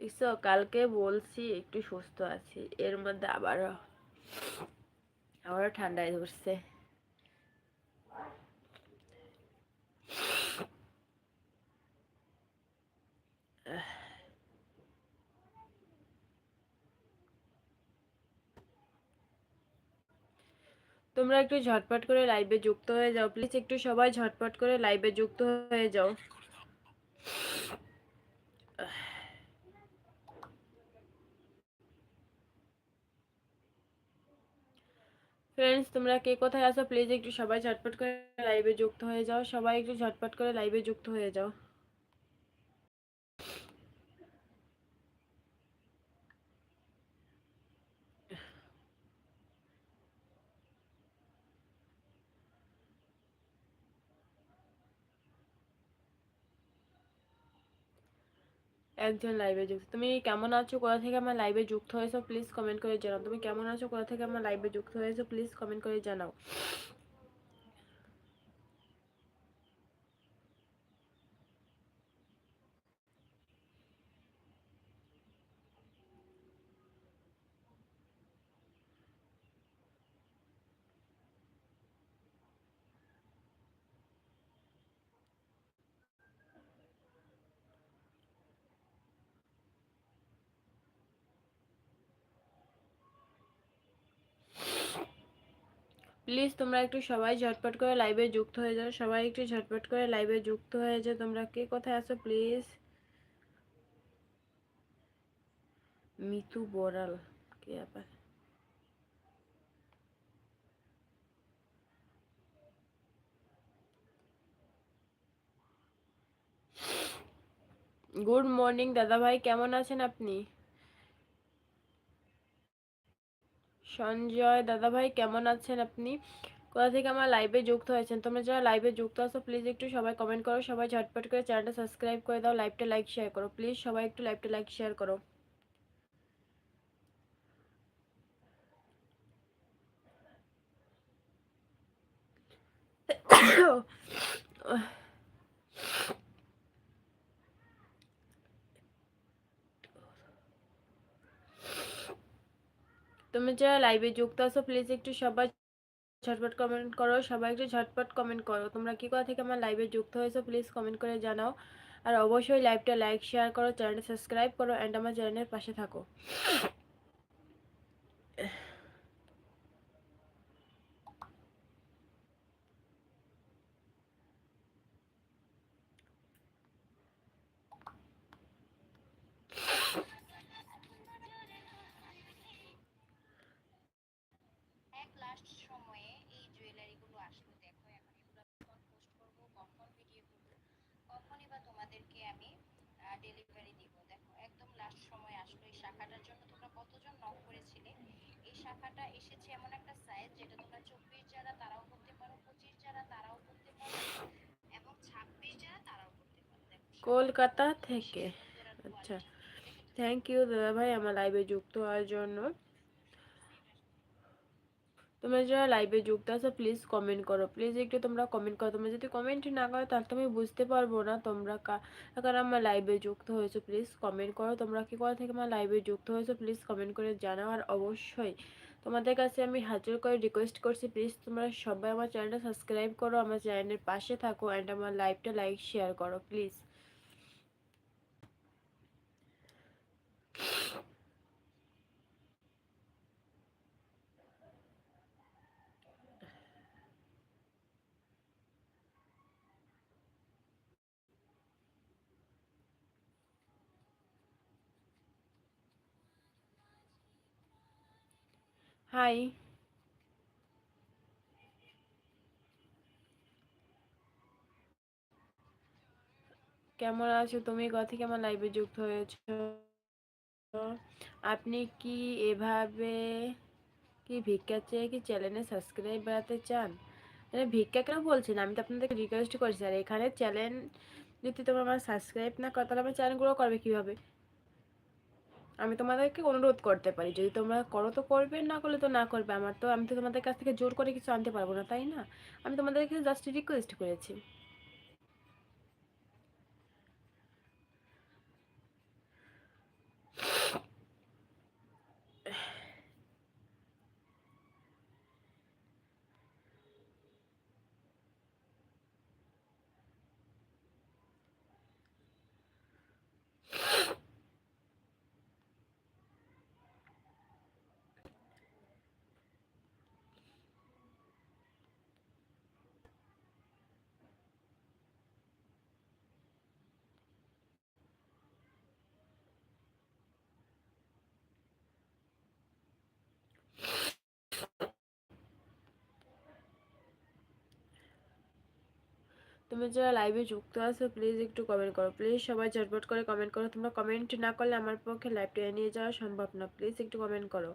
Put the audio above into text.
দেখছ কালকে বলছি একটু সুস্থ আছি। এর মধ্যে আবারও আবারও ঠান্ডায় ধরছে। তোমরা একটু ঝটপট করে লাইভে যুক্ত হয়ে যাও, প্লিজ। একটু সবাই ঝটপট করে লাইভে যুক্ত হয়ে যাও। ফ্রেন্ডস তোমরা কে কোথায় আছো? প্লিজ একটু সবাই ঝটপট করে লাইভে যুক্ত হয়ে যাও। সবাই একটু ঝটপট করে লাইভে যুক্ত হয়ে যাও। একজন লাইভে যুক্ত। তুমি কেমন আছো? কোথা থেকে আমার লাইভে যুক্ত হয়েছো? প্লিজ কমেন্ট করে জানাও। তুমি কেমন আছো? কোথা থেকে আমার লাইভে যুক্ত হয়েছো? প্লিজ কমেন্ট করে জানাও। প্লিজ তোমরা একটু সবাই ঝটপট করে লাইভে যুক্ত হয়ে যাও। সবাই একটু ঝটপট করে লাইভে যুক্ত হয়ে যাও। তোমরা কে কোথায় আছো প্লিজ মিতু বড়াল, কে আবার? গুড মর্নিং দাদা ভাই কেমন আছেন আপনি? সঞ্জয় দাদা ভাই কেমন আছেন আপনি কোথা থেকে আমার লাইভে যুক্ত হয়েছেন তোমরা যারা লাইভে যুক্ত আছো প্লিজ একটু সবাই কমেন্ট করো সবাই ঝটপট করে চ্যানেলটা সাবস্ক্রাইব করে দাও লাইভটা লাইক শেয়ার করো প্লিজ সবাই একটু লাইভটা লাইক শেয়ার করো তুমি যারা লাইভে যুক্ত আছো প্লিজ একটু সবাই ঝটপট কমেন্ট করো, সবাই একটু ঝটপট কমেন্ট করো। তোমরা কি কথা থেকে আমার লাইভে যুক্ত হয়েছো প্লিজ কমেন্ট করে জানাও। আর অবশ্যই লাইভটা লাইক শেয়ার করো চ্যানেলটা সাবস্ক্রাইব করো অ্যান্ড আমার চ্যানেলের পাশে থাকো। আমি ডেলিভারি দিব। দেখো একদম লাস্ট সময় আসলো এই শাখাটার জন্য তোমরা কতজন নক করেছিলে? এই শাখাটা এসেছে এমন একটা সাইজ যেটা তোমরা চব্বিশ যারা তারাও করতে পারো পঁচিশ যারা তারাও করতে পারো এবং ছাব্বিশ যারা তারাও করতে পারো। কলকাতা থেকে। আচ্ছা। থ্যাংক ইউ দাদা ভাই আমার লাইভে যুক্ত হওয়ার জন্য। তোমরা যারা লাইভে যুক্ত আছো প্লিজ কমেন্ট করো। প্লিজ একটু তোমরা কমেন্ট করো। তোমরা যদি কমেন্ট না করো, তাহলে তো আমি বুঝতে পারব না তোমরা কারণ আমার লাইভে যুক্ত হয়েছো প্লিজ কমেন্ট করো। তোমরা কি করে থেকে আমার লাইভে যুক্ত হয়েছো প্লিজ কমেন্ট করে জানাও। আর অবশ্যই তোমাদের কাছে আমি হাজার করে রিকোয়েস্ট করছি প্লিজ তোমরা সবাই আমার চ্যানেলটা সাবস্ক্রাইব করো, আমার চ্যানেলের পাশে থাকো অ্যান্ড আমার লাইভটা লাইক শেয়ার করো প্লিজ হাই কেমন আছো? তুমি কথা আমার লাইভে যুক্ত হয়েছ? আপনি কি এভাবে কি ভিক্ষা চেয়ে কি চ্যানেলে সাবস্ক্রাইব বাড়াতে চান? মানে ভিক্ষা কেন বলছেন? আমি তো আপনাদেরকে রিকোয়েস্ট করছি। আর এখানে চ্যানেল যদি তোমরা আমার সাবস্ক্রাইব না করো, তাহলে আমার চ্যানেলগুলো করবে কীভাবে? আমি তোমাদেরকে অনুরোধ করতে পারি, যদি তোমরা করো তো করবে, না করলে তো না করবে। আমার তো, আমি তো তোমাদের কাছ থেকে জোর করে কিছু আনতে পারব না, তাই না? আমি তোমাদেরকে জাস্ট রিকোয়েস্ট করেছি। তুমি যারা লাইভে যুক্ত আছো প্লিজ একটু কমেন্ট করো। প্লিজ সবাই ঝটপট করে কমেন্ট করো। তোমরা কমেন্ট না করলে আমার পক্ষে লাইভটা নিয়ে যাওয়া সম্ভব না। প্লিজ একটু কমেন্ট করো।